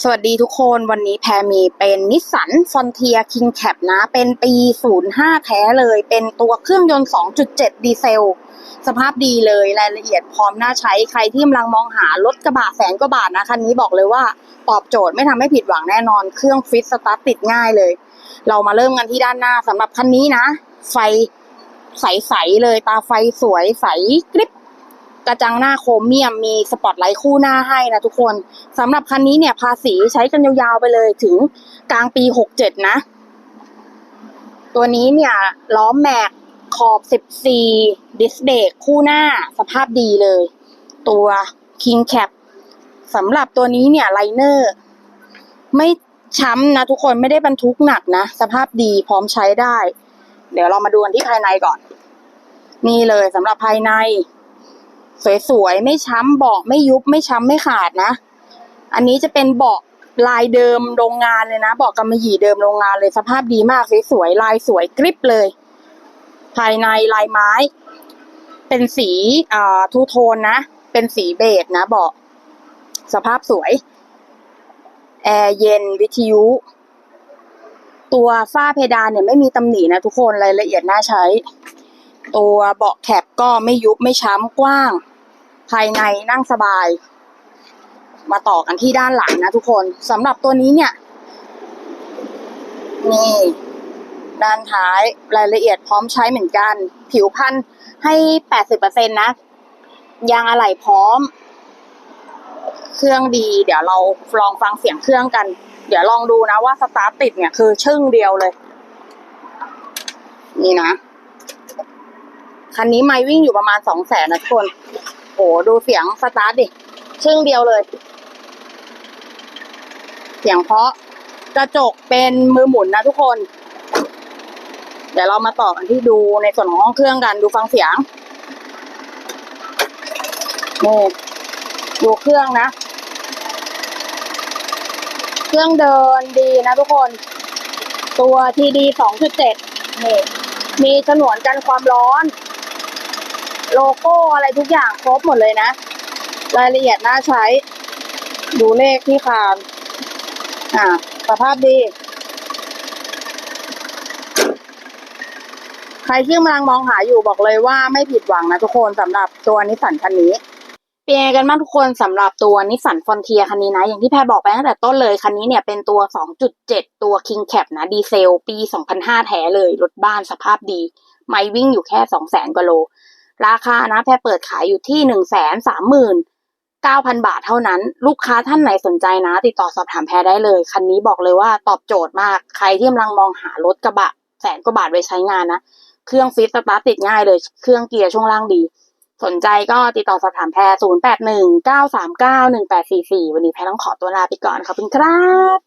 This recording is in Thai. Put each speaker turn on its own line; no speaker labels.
สวัสดีทุกคนวันนี้แพรมีเป็นนิสสันฟอนเทียคิงแคปนะ เป็นปี 05 แท้เลย เป็นตัวเครื่องยนต์ 2.7 ดีเซล สภาพดีเลยรายละเอียดพร้อมน่าใช้ใครที่กำลังมองหารถกระบะแสนกว่าบาทนะ คันนี้บอกเลยว่า ตอบโจทย์ไม่ทำให้ผิดหวังแน่นอน เครื่องฟิตสตาร์ทติดง่ายเลย เรามาเริ่มกันที่ด้านหน้าสำหรับคันนี้นะ ไฟใส ๆ เลยตาไฟสวยใสกริบ กระจังหน้าโครเมียมมีสปอตไลท์คู่หน้าให้นะทุกคนสำหรับคันนี้เนี่ยภาษีใช้กันยาวๆไปเลยถึงกลางปี 67 นะ ตัวนี้เนี่ยล้อแม็กขอบ 14 ดิสเบรกคู่หน้าสภาพดีเลย ตัว King Cap สำหรับตัวนี้เนี่ยไลเนอร์ไม่ช้ำนะทุกคนไม่ได้บรรทุกหนักนะ สภาพดีพร้อมใช้ได้ เดี๋ยวเรามาดูกันที่ภายในก่อน นี่เลยสำหรับภายใน สวยๆ ไม่ช้ำเบาะไม่ยุบไม่ช้ำไม่ขาดนะ อันนี้จะเป็นเบาะลายเดิมโรงงานเลยนะเบาะกำมะหยี่เดิมโรงงานเลยสภาพดีมากสวยๆลายสวยกริบเลย ภายในลายไม้ เป็นสีอ่าทูโทนนะ เป็นสีเบจนะเบาะสภาพสวยแอร์เย็นวิทยุ ตัวฝ้าเพดานเนี่ยไม่มีตำหนินะทุกคนรายละเอียดน่าใช้ ตัวเบาะแคปก็ไม่ยุบไม่ช้ำกว้าง ภายในนั่งสบาย มาต่อกันที่ด้านหลังนะทุกคนสำหรับตัวนี้เนี่ย นี่ ด้านท้ายรายละเอียดพร้อมใช้เหมือนกัน ผิวพันให้แปดสิบเปอร์เซ็นนะ ยางอะไหล่พร้อม เครื่องดี เดี๋ยวเราลองฟังเสียงเครื่องกัน เดี๋ยวลองดูนะว่าสตาร์ทติดเนี่ยคือชึ่งเดียวเลย นี่นะ คันนี้ไม่วิ่งอยู่ประมาณสองแสนนะทุกคน โอ้ดูเสียงสตาร์ทดิชึ่งเดียวเลย เสียงเพราะกระจกเป็นมือหมุนนะทุกคน เดี๋ยวเรามาต่อกันที่ดูในส่วนของห้องเครื่องกันดูฟังเสียงนี่ดูเครื่องนะ เครื่องเดินดีนะทุกคน ตัวทีดีสองจุดเจ็ดนี่มีฉนวนกันความร้อน โลโก้อะไรทุกอย่างครบหมดเลยนะ รายละเอียดน่าใช้ ดูเลขที่คานอ่าสภาพดี ใครที่กำลังมองหาอยู่บอกเลยว่าไม่ผิดหวังนะทุกคนสำหรับตัวนิสสันคันนี้เป็นยังไงกันบ้างทุกคนสำหรับตัวนิสสันฟอนเทียคันนี้นะ อย่างที่แพรบอกไปตั้งแต่ต้นเลย คันนี้เนี่ยเป็นตัว 2.7 ตัว King Cap นะ ดีเซล ปี 2005 แท้เลย รถบ้านสภาพดี ไม่วิ่งอยู่แค่ 200,000กว่าโล ราคานะแพรเปิดขายอยู่ที่139,000บาทเท่านั้น ลูกค้าท่านไหนสนใจนะ ติดต่อสอบถามแพรได้เลย คันนี้บอกเลยว่าตอบโจทย์มาก ใครที่กำลังมองหารถกระบะแสนกว่าบาทไว้ใช้งานนะ เครื่องฟิตสตาร์ติดง่ายเลย เครื่องเกียร์ช่วงล่างดี สนใจก็ติดต่อสอบถามแพร0 8 1 9 3 9 1 8 4 4วันนี้แพรต้องขอตัวลาไปก่อนขอบคุณครับ